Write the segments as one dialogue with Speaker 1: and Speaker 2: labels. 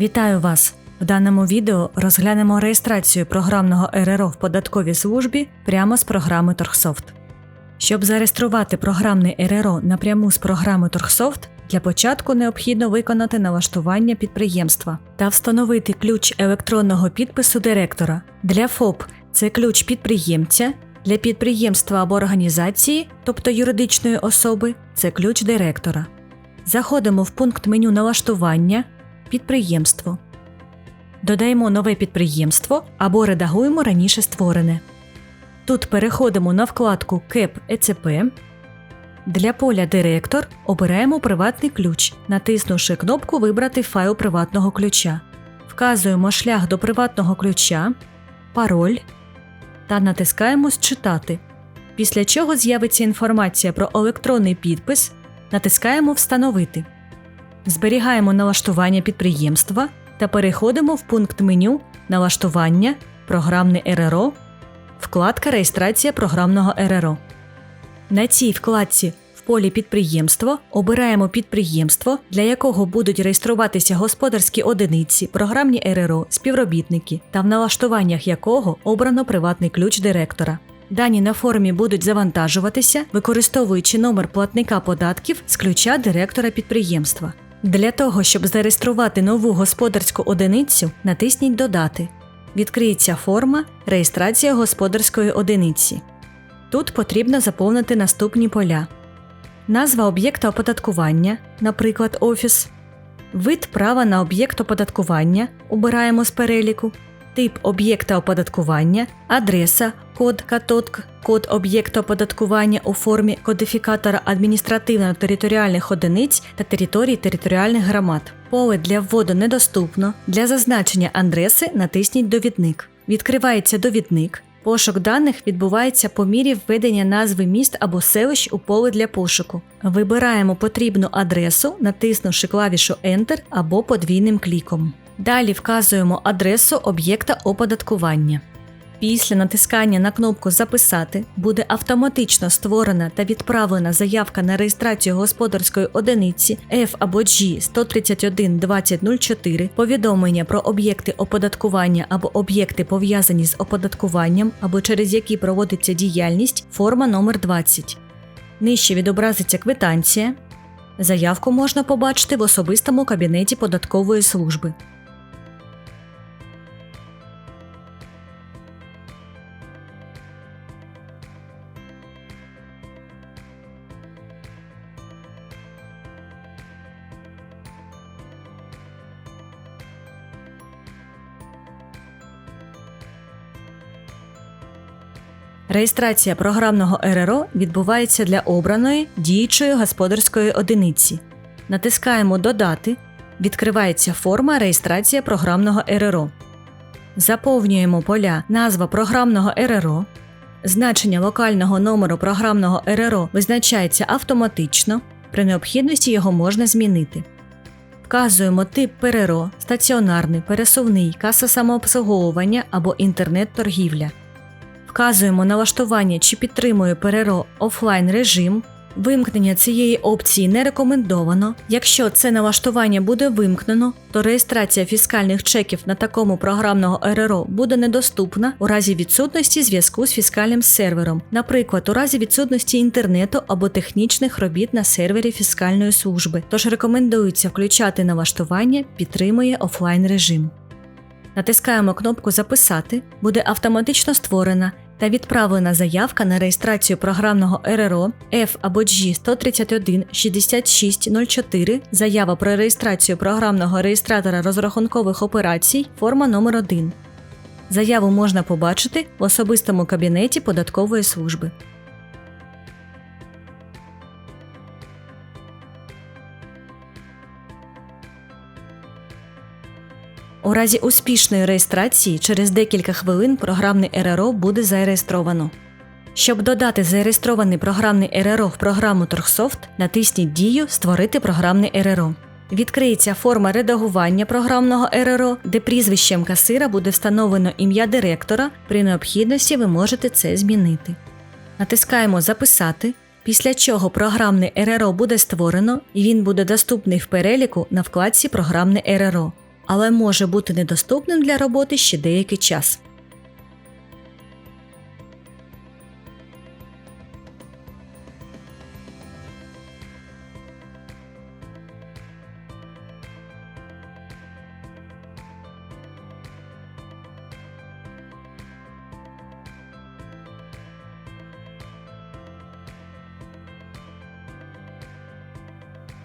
Speaker 1: Вітаю вас! В даному відео розглянемо реєстрацію програмного РРО в податковій службі прямо з програми Торгсофт. Щоб зареєструвати програмний РРО напряму з програми Торгсофт, для початку необхідно виконати налаштування підприємства та встановити ключ електронного підпису директора. Для ФОП це ключ підприємця, для підприємства або організації, тобто юридичної особи, це ключ директора. Заходимо в пункт меню налаштування Підприємство. Додаємо нове підприємство або редагуємо раніше створене. Тут переходимо на вкладку КЕП ЕЦП. Для поля Директор обираємо приватний ключ, натиснувши кнопку Вибрати файл приватного ключа. Вказуємо шлях до приватного ключа, пароль та натискаємо Считати. Після чого з'явиться інформація про електронний підпис, натискаємо Встановити. Зберігаємо налаштування підприємства та переходимо в пункт меню Налаштування, програмне РРО, вкладка Реєстрація програмного РРО. На цій вкладці в полі Підприємство обираємо підприємство, для якого будуть реєструватися господарські одиниці, програмні РРО, співробітники та в налаштуваннях якого обрано приватний ключ директора. Дані на формі будуть завантажуватися, використовуючи номер платника податків з ключа директора підприємства. Для того, щоб зареєструвати нову господарську одиницю, натисніть Додати. Відкриється форма Реєстрація господарської одиниці. Тут потрібно заповнити наступні поля: назва об'єкта оподаткування, наприклад, офіс, вид права на об'єкт оподаткування обираємо з переліку, тип об'єкта оподаткування, адреса, код катодк, код об'єкта оподаткування у формі кодифікатора адміністративно-територіальних одиниць та територій територіальних громад. Поле для вводу недоступно. Для зазначення адреси натисніть Довідник. Відкривається довідник. Пошук даних відбувається по мірі введення назви міст або селищ у поле для пошуку. Вибираємо потрібну адресу, натиснувши клавішу Enter або подвійним кліком. Далі вказуємо адресу об'єкта оподаткування. Після натискання на кнопку Записати буде автоматично створена та відправлена заявка на реєстрацію господарської одиниці F або G 131 2004, повідомлення про об'єкти оподаткування або об'єкти пов'язані з оподаткуванням або через які проводиться діяльність, форма номер 20. Нижче відобразиться квитанція. Заявку можна побачити в особистому кабінеті податкової служби. Реєстрація програмного РРО відбувається для обраної діючої господарської одиниці. Натискаємо Додати. Відкривається форма Реєстрація програмного РРО. Заповнюємо поля Назва програмного РРО. Значення локального номеру програмного РРО визначається автоматично. При необхідності його можна змінити. Вказуємо тип ПРРО, стаціонарний, пересувний, каса самообслуговування або інтернет-торгівля. Вказуємо налаштування, чи підтримує ПРРО офлайн режим. Вимкнення цієї опції не рекомендовано. Якщо це налаштування буде вимкнено, то реєстрація фіскальних чеків на такому програмного РРО буде недоступна у разі відсутності зв'язку з фіскальним сервером, наприклад, у разі відсутності інтернету або технічних робіт на сервері фіскальної служби. Тож рекомендується включати налаштування підтримує офлайн режим. Натискаємо кнопку Записати, буде автоматично створена та відправлена заявка на реєстрацію програмного РРО F або G 131 6604, заява про реєстрацію програмного реєстратора розрахункових операцій, форма номер 1 Заяву можна побачити в особистому кабінеті податкової служби. У разі успішної реєстрації через декілька хвилин програмний РРО буде зареєстровано. Щоб додати зареєстрований програмний РРО в програму Торгсофт, натисніть дію Створити програмний РРО. Відкриється форма редагування програмного РРО, де прізвищем касира буде встановлено ім'я директора. При необхідності ви можете це змінити. Натискаємо Записати, після чого програмний РРО буде створено і він буде доступний в переліку на вкладці Програмне РРО. Але може бути недоступним для роботи ще деякий час.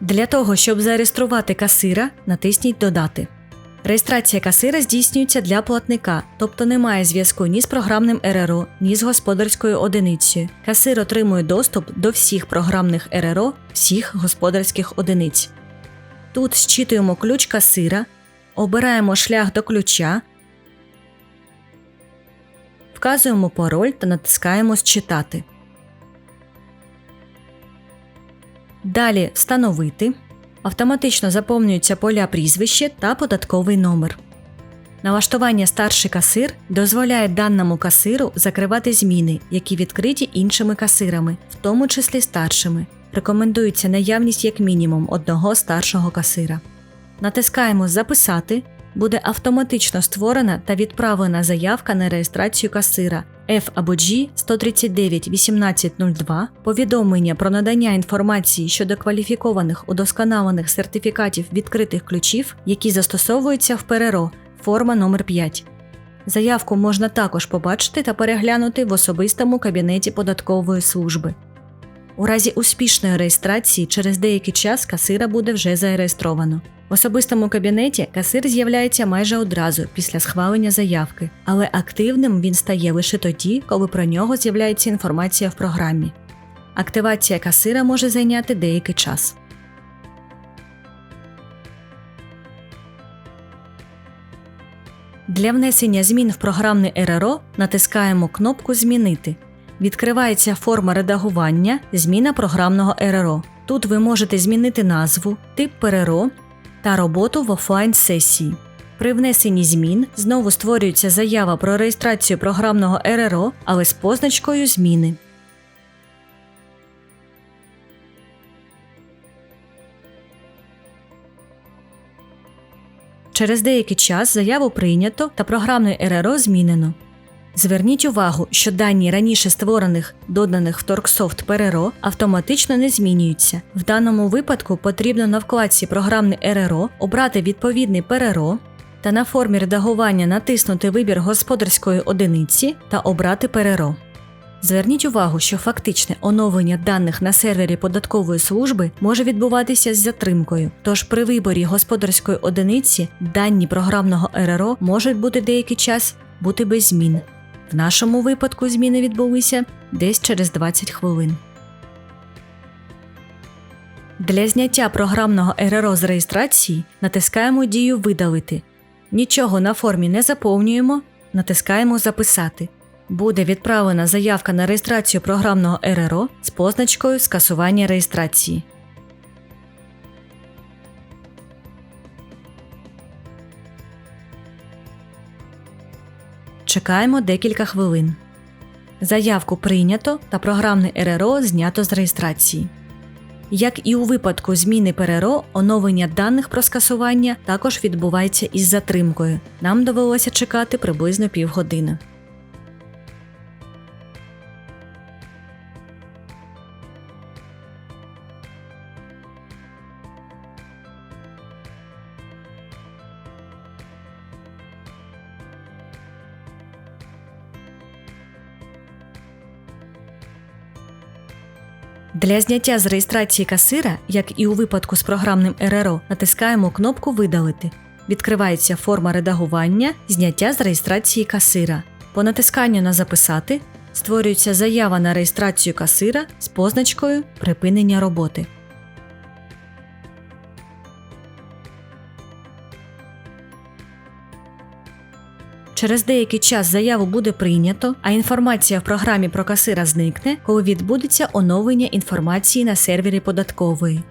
Speaker 1: Для того, щоб зареєструвати касира, натисніть Додати. Реєстрація касира здійснюється для платника, тобто немає зв'язку ні з програмним РРО, ні з господарською одиницею. Касир отримує доступ до всіх програмних РРО, всіх господарських одиниць. Тут зчитуємо ключ касира, обираємо шлях до ключа, вказуємо пароль та натискаємо Зчитати. Далі Встановити. Автоматично заповнюються поля прізвище та податковий номер. Налаштування старший касир дозволяє даному касиру закривати зміни, які відкриті іншими касирами, в тому числі старшими. Рекомендується наявність як мінімум одного старшого касира. Натискаємо Записати. Буде автоматично створена та відправлена заявка на реєстрацію касира F або G 139 1802 повідомлення про надання інформації щодо кваліфікованих удосконалених сертифікатів відкритих ключів, які застосовуються в ПРРО, форма номер 5 Заявку можна також побачити та переглянути в особистому кабінеті податкової служби. У разі успішної реєстрації через деякий час касира буде вже зареєстровано. В особистому кабінеті касир з'являється майже одразу після схвалення заявки, але активним він стає лише тоді, коли про нього з'являється інформація в програмі. Активація касира може зайняти деякий час. Для внесення змін в програмне РРО натискаємо кнопку Змінити. Відкривається форма редагування Зміна програмного РРО. Тут ви можете змінити назву, тип ПРРО та роботу в офлайн сесії. При внесенні змін знову створюється заява про реєстрацію програмного РРО, але з позначкою Зміни. Через деякий час заяву прийнято та програмне РРО змінено. Зверніть увагу, що дані раніше створених, доданих в Торксофт ПРРО автоматично не змінюються. В даному випадку потрібно на вкладці Програмне РРО обрати відповідний ПРРО та на формі редагування натиснути вибір господарської одиниці та обрати ПРРО. Зверніть увагу, що фактичне оновлення даних на сервері податкової служби може відбуватися з затримкою, тож при виборі господарської одиниці дані програмного РРО можуть бути деякий час бути без змін. В нашому випадку зміни відбулися десь через 20 хвилин. Для зняття програмного РРО з реєстрації натискаємо дію Видалити. Нічого на формі не заповнюємо, натискаємо Записати. Буде відправлена заявка на реєстрацію програмного РРО з позначкою Скасування реєстрації. Чекаємо декілька хвилин. Заявку прийнято та програмне РРО знято з реєстрації. Як і у випадку зміни ПРРО, оновлення даних про скасування також відбувається із затримкою. Нам довелося чекати приблизно півгодини. Для зняття з реєстрації касира, як і у випадку з програмним РРО, натискаємо кнопку Видалити. Відкривається форма редагування зняття з реєстрації касира. По натисканню на Записати створюється заява на реєстрацію касира з позначкою Припинення роботи. Через деякий час заяву буде прийнято, а інформація в програмі про касира зникне, коли відбудеться оновлення інформації на сервері податкової.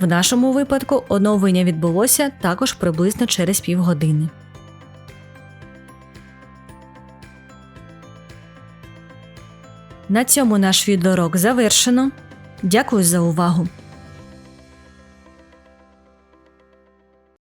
Speaker 1: В нашому випадку оновлення відбулося також приблизно через півгодини. На цьому наш відеоурок завершено. Дякую за увагу!